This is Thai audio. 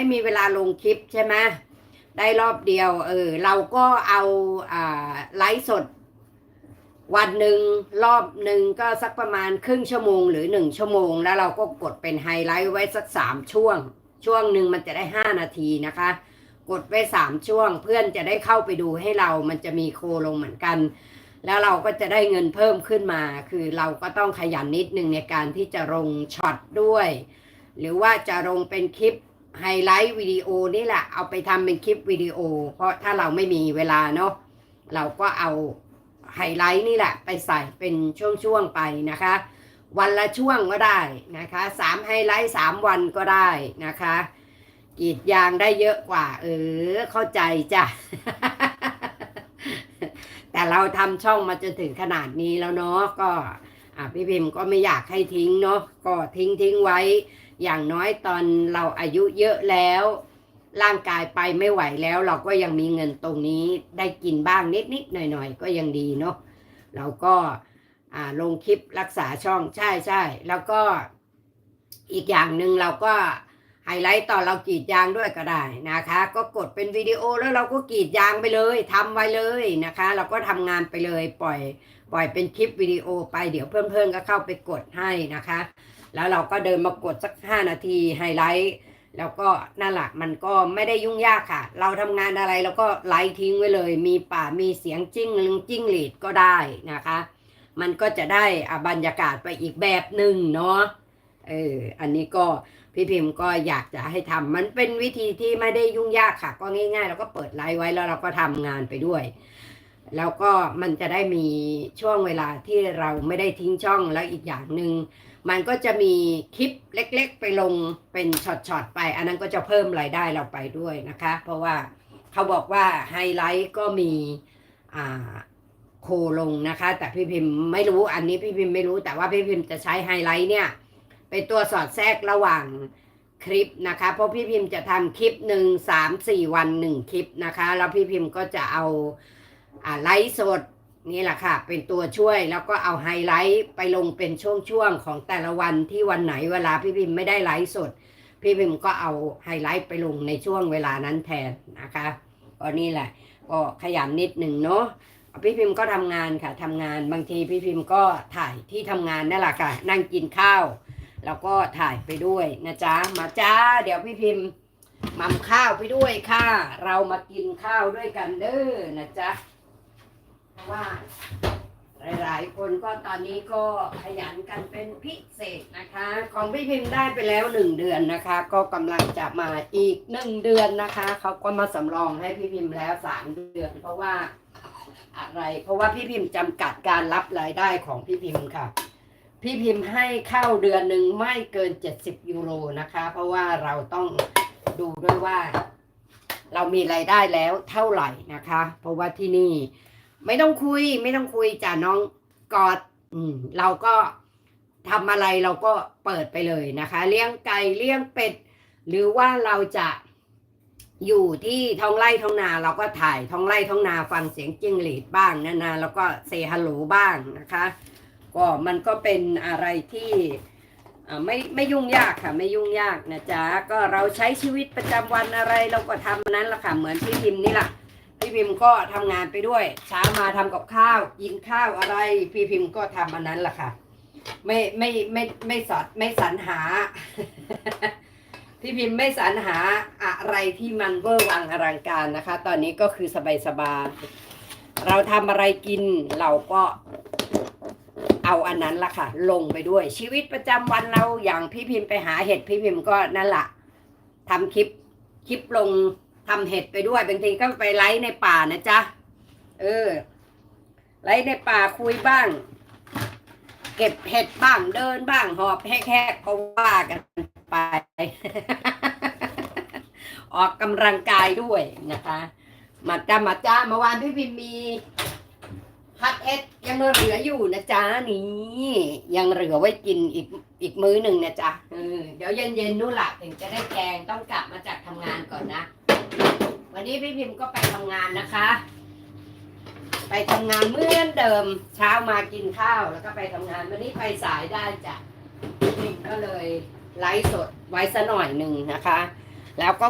ไม่มีเวลาลงคลิปใช่ไหมได้รอบเดียว เออ เราก็เอาอ่าไลฟ์สด วันหนึ่งรอบหนึ่งก็สักประมาณครึ่งชั่วโมงหรือหนึ่งชั่วโมง แล้วเราก็กดเป็นไฮไลท์ไว้สักสามช่วง ช่วงหนึ่งมันจะได้ห้านาทีนะคะ กดไว้สามช่วง เพื่อนจะได้เข้าไปดูให้เรามันจะมีโคลงเหมือนกัน แล้วเราก็จะได้เงินเพิ่มขึ้นมา คือเราก็ต้องขยันนิดนึงในการที่จะลงช็อตด้วย หรือว่าจะลงเป็นคลิป ไฮไลท์วิดีโอนี่แหละเอาไปทำเป็นคลิปวิดีโอ เพราะถ้าเราไม่มีเวลาเนาะเราก็เอาไฮไลท์นี่แหละไปใส่เป็นช่วงๆไปนะคะ วันละช่วงก็ได้นะคะสามไฮไลท์สามวันก็ได้นะคะกรีดยางได้เยอะกว่า เออ เข้าใจจ้ะ แต่เราทำช่องมาจนถึงขนาดนี้แล้วเนาะก็ อะพี่พิมพ์ก็ไม่อยากให้ทิ้งเนาะก็ทิ้งทิ้งไว้ อย่างน้อยตอนเราอายุเยอะแล้ว ร่างกายไปไม่ไหวแล้ว เราก็ยังมีเงินตรงนี้ได้กินบ้างนิดนิดหน่อยหน่อยก็ยังดีเนาะเราก็อ่าลงคลิปรักษาช่องใช่ใช่แล้วก็อีกอย่างหนึ่งเราก็ ไฮไลท์ต่อเรากรีดยางด้วยก็ได้นะคะ ก็กดเป็นวิดีโอแล้วเราก็กรีดยางไปเลยทำไว้เลยนะคะ เราก็ทำงานไปเลยปล่อย ปล่อยเป็นคลิปวิดีโอไปเดี๋ยวเพื่อนๆก็เข้าไปกดให้นะคะ แล้วเราก็เดินมากดสัก 5 นาทีไฮไลท์แล้วก็นั่นแหละมันก็ไม่ได้ยุ่งยากค่ะ เราทำงานอะไรเราก็ไลท์ทิ้งไว้เลย มีป่ามีเสียงจิ้งลิงจิ้งหรีดก็ได้นะคะ มันก็จะได้อบรรยากาศไปอีกแบบหนึ่งเนาะเอออันนี้ก็ พี่พิมพ์ก็อยากจะให้ทำมันเป็นวิธีที่ไม่ได้ยุ่งยากค่ะ ก็ง่ายๆเราก็เปิดไลฟ์ไว้แล้วเราก็ทำงานไปด้วย แล้วก็มันจะได้มีช่วงเวลาที่เราไม่ได้ทิ้งช่องแล้วอีกอย่างหนึ่งมันก็จะมีคลิปเล็กๆ ไปลงเป็นช็อตๆไป อันนั้นก็จะเพิ่มรายได้เราไปด้วยนะคะ เพราะว่าเขาบอกว่าไฮไลท์ก็มีอ่าโคลงนะคะ แต่พี่พิมพ์ไม่รู้อันนี้พี่พิมพ์ไม่รู้แต่ว่าพี่พิมพ์จะใช้ไฮไลท์เนี่ย เป็นตัวสอดแทรกระหว่างคลิปนะคะ เพราะพี่พิมพ์จะทำคลิปหนึ่งสามสี่วันหนึ่งคลิปนะคะ แล้วพี่พิมพ์ก็จะเอาอ่าไลฟ์สดนี่แหละค่ะ เป็นตัวช่วยแล้วก็เอาไฮไลท์ไปลงเป็นช่วงๆของแต่ละวันที่วันไหนเวลาพี่พิมพ์ไม่ได้ไลฟ์สด พี่พิมพ์ก็เอาไฮไลท์ไปลงในช่วงเวลานั้นแทนนะคะก็นี่แหละ ก็ขยันนิดหนึ่งเนาะพี่พิมพ์ก็ทำงานค่ะทำงานบางทีพี่พิมพ์ก็ถ่ายที่ทำงานนั่นแหละค่ะ นั่งกินข้าว แล้วก็ถ่ายไปด้วยนะจ๊ะ มาจ้า เดี๋ยวพี่พิมพ์มัมข้าวไปด้วยค่ะ เรามากินข้าวด้วยกันเด้อนะจ๊ะเพราะว่า หลาย ๆ คนก็ตอนนี้ก็ขยันกันเป็นพิเศษนะคะ ของพี่พิมพ์ได้ไปแล้วหนึ่งเดือนนะคะ ก็กำลังจะมาอีกหนึ่งเดือนนะคะ เขาก็มาสำรองให้พี่พิมพ์แล้วสามเดือน เพราะว่าอะไร เพราะว่าพี่พิมพ์จำกัดการรับรายได้ของพี่พิมพ์ค่ะ พี่พิมพ์ให้เข้าเดือนหนึ่งไม่เกินเจ็ดสิบยูโรนะคะ เพราะว่าเราต้องดูด้วยว่า เรามีรายได้แล้วเท่าไหร่นะคะ เพราะว่าที่นี่ ไม่ต้องคุย ไม่ต้องคุยจ้ะน้องกอดอืมเราก็ทำอะไรเราก็เปิดไปเลยนะคะ เลี้ยงไก่เลี้ยงเป็ด หรือว่าเราจะอยู่ที่ท้องไร่ท้องนาเราก็ถ่ายท้องไร่ท้องนาฟังเสียงจิ้งหรีดบ้างนะนะแล้วก็เซฮัลโหลบ้างนะคะ ก็มันก็เป็นอะไรที่ไม่ไม่ยุ่งยากค่ะไม่ยุ่งยากนะจ๊ะก็เราใช้ชีวิตประจำวันอะไรเราก็ทำอันนั้นละค่ะเหมือนพี่พิมพ์นี่แหละพี่พิมพ์ก็ทำงานไปด้วยเช้ามาทำกับข้าวกินข้าวอะไร พี่พิมพ์ก็ทำอันนั้นละค่ะ ไม่ไม่ไม่ไม่สอดไม่สรรหา พี่พิมพ์ไม่สรรหาอะไรที่มันเวอร์วังอลังการนะคะ ตอนนี้ก็คือสบายสบายเราทำอะไรกินเราก็ เอาอันนั้นละค่ะ ลงไปด้วย ชีวิตประจำวันเราอย่างพี่พิมพ์ไปหาเห็ดพี่พิมพ์ก็นั่นแหละทำคลิปคลิปลงทำเห็ดไปด้วยบางทีก็ไปไลฟ์ในป่านะจ๊ะเออไลฟ์ในป่าคุยบ้าง เก็บเห็ดบ้างเดินบ้างหอบแหกๆก็ว่ากันไป ออกกำลังกายด้วยนะคะมาจ้ามาจ้าเมื่อวานพี่พิมมี พัดเอ็ดยังเหลืออยู่นะจ๊ะนี่ยังเหลือไว้กินอีกอีกมื้อหนึ่งนะจ๊ะเออเดี๋ยวเย็นๆนู่นหละถึงจะได้แกงต้องกลับมาจากทำงานก่อนนะ วันนี้พี่พิมพ์ก็ไปทำงานนะคะ ไปทำงานเหมือนเดิม เช้ามากินข้าวแล้วก็ไปทำงานวันนี้ไปสายได้จ้ะพิมพ์ก็เลยไลฟ์สดไว้ซะหน่อยหนึ่งนะคะ แล้วก็